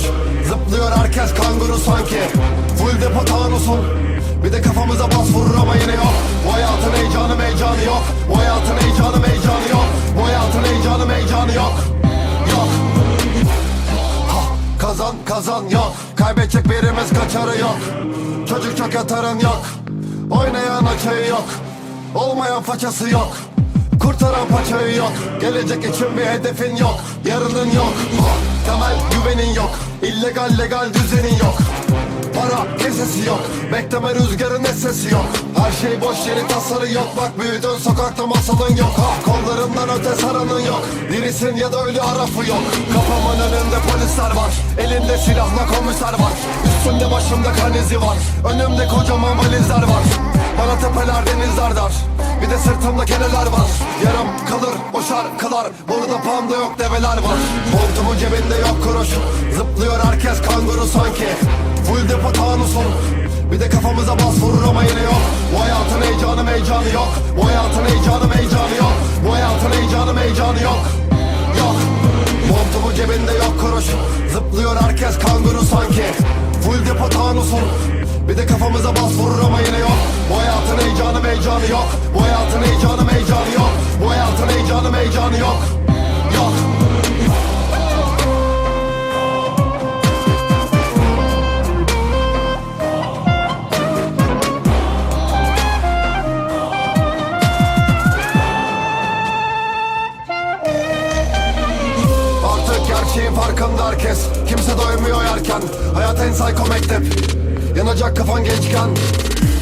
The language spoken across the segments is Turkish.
Kuruş Zıplıyor herkes kanguru sanki. Full depo tanusun Bir de kafamıza bas vurur ama yine yok. Bu hayatın heyecanı meycanı yok. Bu hayatın heyecanı meycanı yok. Bu hayatın heyecanı meycanı yok. Yok. Ha, Kazan kazan yok. Kaybedecek birimiz kaçarı yok. Çocuk çok yatarın yok. Oynayan açığı yok. Olmayan façası yok. Kurtaran paçayı yok. Gelecek için bir hedefin yok. Yarının yok Temel güvenin yok. İllegal legal düzenin yok. Para kesesi yok. Bekleme rüzgarın sesi yok. Her şey boş yeri tasarı yok. Bak büyüdün sokakta masalın yok. Ha, Kollarından öte saranın yok. Dirisin ya da ölü harafı yok. Kafamın önünde polisler var. Elinde silahla komiser var. Üstümde başımda kan izi var. Önümde kocaman valizler var. Bana tepeler denizler dar. Bir de sırtımda keneler var. Yarım kalır şarkılar. Burada panda yok develer var. Montumun cebinde yok kuruş. Zıplıyor herkes kanguru sanki. Full depo tanusun Bir de kafamıza bas vurur ama yine yok. Bu hayatın heyecanı meycanı yok. Bu hayatın heyecanı meycanı yok. Bu hayatın heyecanı meycanı yok. Yok. Montumun cebinde yok kuruş. Zıplıyor herkes kanguru sanki. Full depo tanusun Bir de kafamıza bas vurur ama yine yok. Bu hayatın heyecanı meycanı yok. Bu farkında herkes Kimse doymuyor yerken. Hayat en psycho mektep. Yanacak kafan gençken.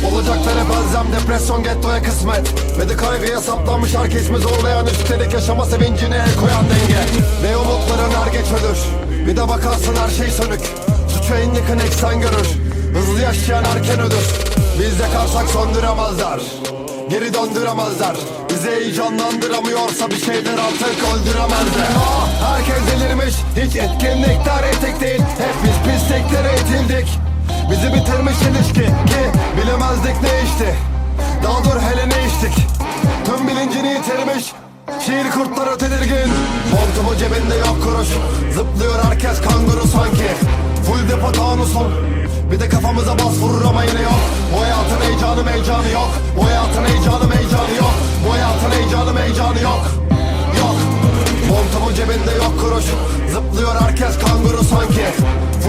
Olacaklara benzem depresyon gettoya kısmet. Ve de kaygıya saplanmış herkesimi zorlayan Üstelik yaşama sevincine el koyan denge. Ve umutların er geç ölür. Bir de bakarsın her şey sönük. Suçu en yakın eksen görür. Hızlı yaşayan erken ölür. Biz yakarsak söndüremezler. Geri döndüremezler. Bizi heyecanlandıramıyorsa bir şeyler artık öldüremezler. Ah, Hiç etkinlikler etik değil. Hep biz pisliklere itildik Bizi bitirmiş ilişki Ki bilemezdik ne işti Daha dur hele ne içtik. Tüm bilincini yitirmiş Şiir kurtları tedirgin. Montumu cebinde yok kuruş. Zıplıyor herkes kanguru sanki. Full depo tanusun. Bir de kafamıza bas vurur ama yine yok. Bu hayatın cebinde yok kuruş. Zıplıyor herkes kanguru sanki